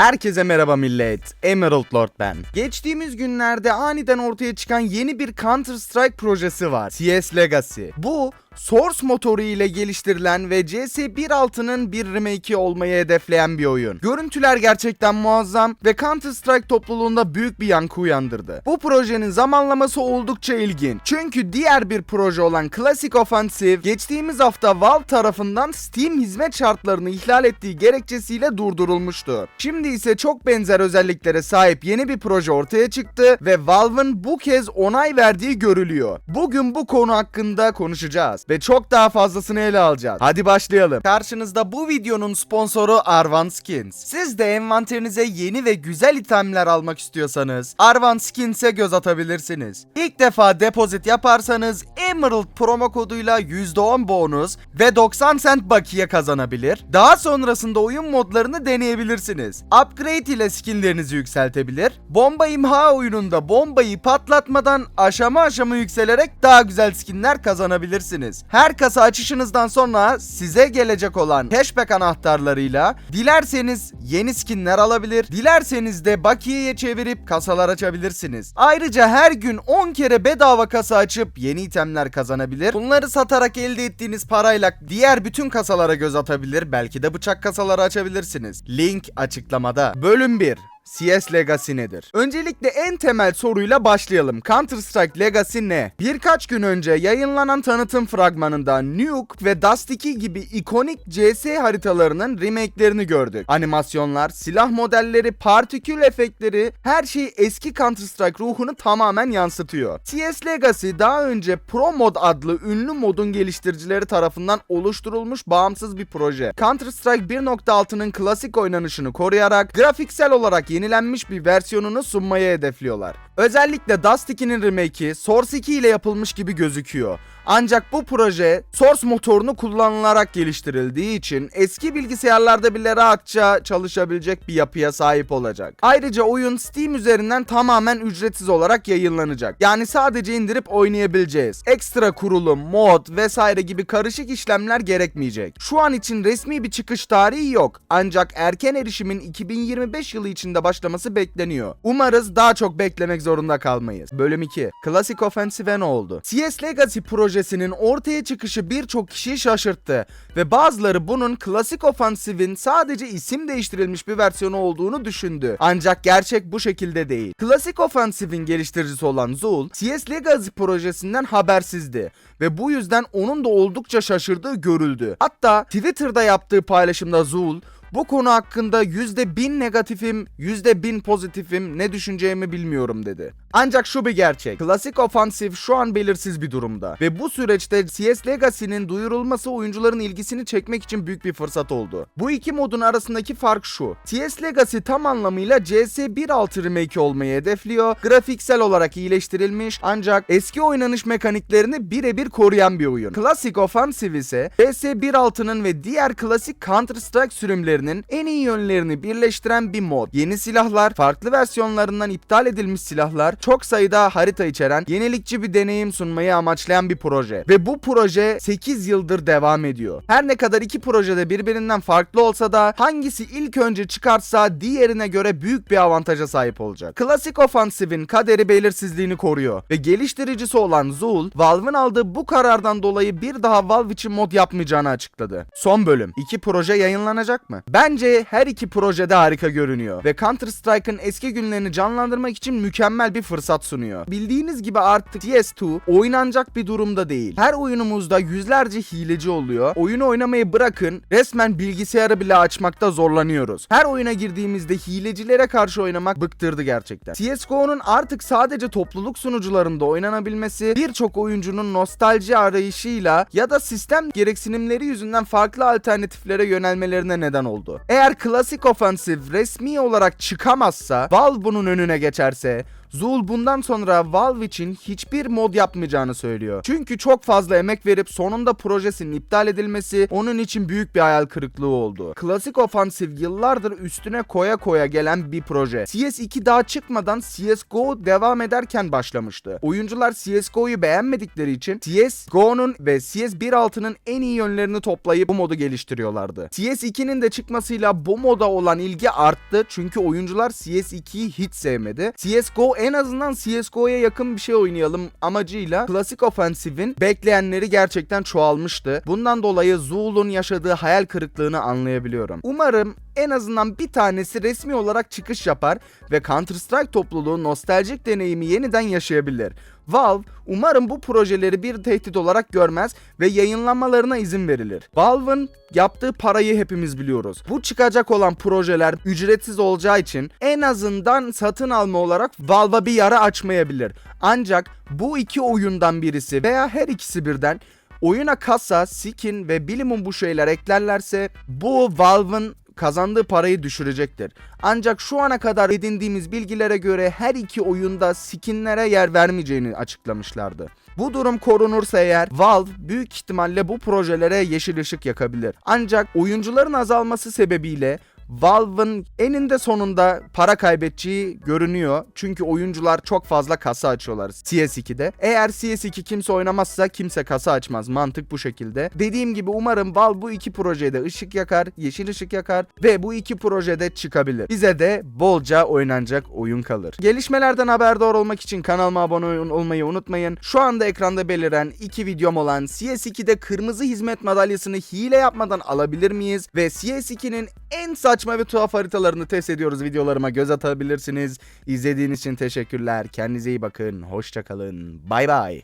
Herkese merhaba millet. Emerald Lord ben. Geçtiğimiz günlerde aniden ortaya çıkan yeni bir Counter Strike projesi var. CS Legacy. Bu Source motoru ile geliştirilen ve CS 1.6'nın bir remake'i olmayı hedefleyen bir oyun. Görüntüler gerçekten muazzam ve Counter Strike topluluğunda büyük bir yankı uyandırdı. Bu projenin zamanlaması oldukça ilginç. Çünkü diğer bir proje olan Classic Offensive geçtiğimiz hafta Valve tarafından Steam hizmet şartlarını ihlal ettiği gerekçesiyle durdurulmuştu. Şimdi ise çok benzer özelliklere sahip yeni bir proje ortaya çıktı ve Valve'ın bu kez onay verdiği görülüyor. Bugün bu konu hakkında konuşacağız ve çok daha fazlasını ele alacağız. Hadi başlayalım. Karşınızda bu videonun sponsoru Arvan Skins. Siz de envanterinize yeni ve güzel itemler almak istiyorsanız Arvan Skins'e göz atabilirsiniz. İlk defa depozit yaparsanız Emerald promo koduyla %10 bonus ve 90 cent bakiye kazanabilir. Daha sonrasında oyun modlarını deneyebilirsiniz. Upgrade ile skinlerinizi yükseltebilir. Bomba imha oyununda bombayı patlatmadan aşama aşama yükselerek daha güzel skinler kazanabilirsiniz. Her kasa açışınızdan sonra size gelecek olan cashback anahtarlarıyla dilerseniz yeni skinler alabilir, dilerseniz de bakiyeye çevirip kasalar açabilirsiniz. Ayrıca her gün 10 kere bedava kasa açıp yeni itemler kazanabilir. Bunları satarak elde ettiğiniz parayla diğer bütün kasalara göz atabilir. Belki de bıçak kasaları açabilirsiniz. Link açıklamada. Bölüm 1. CS Legacy nedir? Öncelikle en temel soruyla başlayalım. Counter Strike Legacy ne? Birkaç gün önce yayınlanan tanıtım fragmanında Nuke ve Dust 2 gibi ikonik CS haritalarının remake'lerini gördük. Animasyonlar, silah modelleri, partikül efektleri her şey eski Counter Strike ruhunu tamamen yansıtıyor. CS Legacy daha önce Pro Mod adlı ünlü modun geliştiricileri tarafından oluşturulmuş bağımsız bir proje. Counter Strike 1.6'nın klasik oynanışını koruyarak grafiksel olarak yenilenmiş bir versiyonunu sunmayı hedefliyorlar. Özellikle Dust 2'nin remake'i Source 2 ile yapılmış gibi gözüküyor. Ancak bu proje Source motorunu kullanılarak geliştirildiği için eski bilgisayarlarda bile rahatça çalışabilecek bir yapıya sahip olacak. Ayrıca oyun Steam üzerinden tamamen ücretsiz olarak yayınlanacak. Yani sadece indirip oynayabileceğiz. Ekstra kurulum, mod vesaire gibi karışık işlemler gerekmeyecek. Şu an için resmi bir çıkış tarihi yok. Ancak erken erişimin 2025 yılı içinde başlaması bekleniyor. Umarız daha çok beklemek zorunda kalmayız. Bölüm 2. Classic Offensive ne oldu? CS Legacy projesinin ortaya çıkışı birçok kişiyi şaşırttı ve bazıları bunun Classic Offensive'in sadece isim değiştirilmiş bir versiyonu olduğunu düşündü. Ancak gerçek bu şekilde değil. Classic Offensive'in geliştiricisi olan Zul, CS Legacy projesinden habersizdi ve bu yüzden onun da oldukça şaşırdığı görüldü. Hatta Twitter'da yaptığı paylaşımda Zul bu konu hakkında %1000 negatifim, %1000 pozitifim, ne düşüneceğimi bilmiyorum dedi. Ancak şu bir gerçek. Classic Offensive şu an belirsiz bir durumda. Ve bu süreçte CS Legacy'nin duyurulması oyuncuların ilgisini çekmek için büyük bir fırsat oldu. Bu iki modun arasındaki fark şu. CS Legacy tam anlamıyla CS 1.6 remake olmayı hedefliyor. Grafiksel olarak iyileştirilmiş ancak eski oynanış mekaniklerini birebir koruyan bir oyun. Classic Offensive ise CS 1.6'nın ve diğer klasik Counter Strike sürümlerinin en iyi yönlerini birleştiren bir mod. Yeni silahlar, farklı versiyonlarından iptal edilmiş silahlar, çok sayıda harita içeren yenilikçi bir deneyim sunmayı amaçlayan bir proje. Ve bu proje 8 yıldır devam ediyor. Her ne kadar iki projede birbirinden farklı olsa da hangisi ilk önce çıkarsa diğerine göre büyük bir avantaja sahip olacak. Classic Offensive'in kaderi belirsizliğini koruyor ve geliştiricisi olan Zul, Valve'ın aldığı bu karardan dolayı bir daha Valve için mod yapmayacağını açıkladı. Son bölüm. İki proje yayınlanacak mı? Bence her iki projede harika görünüyor ve Counter Strike'ın eski günlerini canlandırmak için mükemmel bir fırsat sunuyor. Bildiğiniz gibi artık CS2 oynanacak bir durumda değil. Her oyunumuzda yüzlerce hileci oluyor. Oyunu oynamayı bırakın resmen bilgisayarı bile açmakta zorlanıyoruz. Her oyuna girdiğimizde hilecilere karşı oynamak bıktırdı gerçekten. CSGO'nun artık sadece topluluk sunucularında oynanabilmesi birçok oyuncunun nostalji arayışıyla ya da sistem gereksinimleri yüzünden farklı alternatiflere yönelmelerine neden oldu. Eğer Classic Offensive resmi olarak çıkamazsa, Valve bunun önüne geçerse Zul bundan sonra Valve için hiçbir mod yapmayacağını söylüyor. Çünkü çok fazla emek verip sonunda projesinin iptal edilmesi onun için büyük bir hayal kırıklığı oldu. Klasik ofansif yıllardır üstüne koya koya gelen bir proje. CS2 daha çıkmadan CSGO devam ederken başlamıştı. Oyuncular CSGO'yu beğenmedikleri için CSGO'nun ve CS 1.6'nın en iyi yönlerini toplayıp bu modu geliştiriyorlardı. CS2'nin de çıkmasıyla bu moda olan ilgi arttı çünkü oyuncular CS2'yi hiç sevmedi. CSGO en azından CSGO'ya yakın bir şey oynayalım amacıyla klasik ofensifin bekleyenleri gerçekten çoğalmıştı. Bundan dolayı Zul'un yaşadığı hayal kırıklığını anlayabiliyorum. Umarım en azından bir tanesi resmi olarak çıkış yapar ve Counter Strike topluluğu nostaljik deneyimi yeniden yaşayabilir. Valve umarım bu projeleri bir tehdit olarak görmez ve yayınlanmalarına izin verilir. Valve'ın yaptığı parayı hepimiz biliyoruz. Bu çıkacak olan projeler ücretsiz olacağı için en azından satın alma olarak Valve'a bir yara açmayabilir. Ancak bu iki oyundan birisi veya her ikisi birden oyuna kasa, skin ve bilimum bu şeyler eklerlerse bu Valve'ın kazandığı parayı düşürecektir. Ancak şu ana kadar edindiğimiz bilgilere göre her iki oyunda skinlere yer vermeyeceğini açıklamışlardı. Bu durum korunursa eğer Valve büyük ihtimalle bu projelere yeşil ışık yakabilir. Ancak oyuncuların azalması sebebiyle Valve'ın eninde sonunda para kaybedeceği görünüyor. Çünkü oyuncular çok fazla kasa açıyorlar CS2'de. Eğer CS2 kimse oynamazsa kimse kasa açmaz. Mantık bu şekilde. Dediğim gibi umarım Valve bu iki projede ışık yakar, yeşil ışık yakar ve bu iki projede çıkabilir. Bize de bolca oynanacak oyun kalır. Gelişmelerden haberdar olmak için kanalıma abone olmayı unutmayın. Şu anda ekranda beliren iki videom olan CS2'de kırmızı hizmet madalyasını hile yapmadan alabilir miyiz? Ve CS2'nin en saçma ve tuhaf haritalarını test ediyoruz videolarıma göz atabilirsiniz. İzlediğiniz için teşekkürler. Kendinize iyi bakın. Hoşçakalın. Bay bay.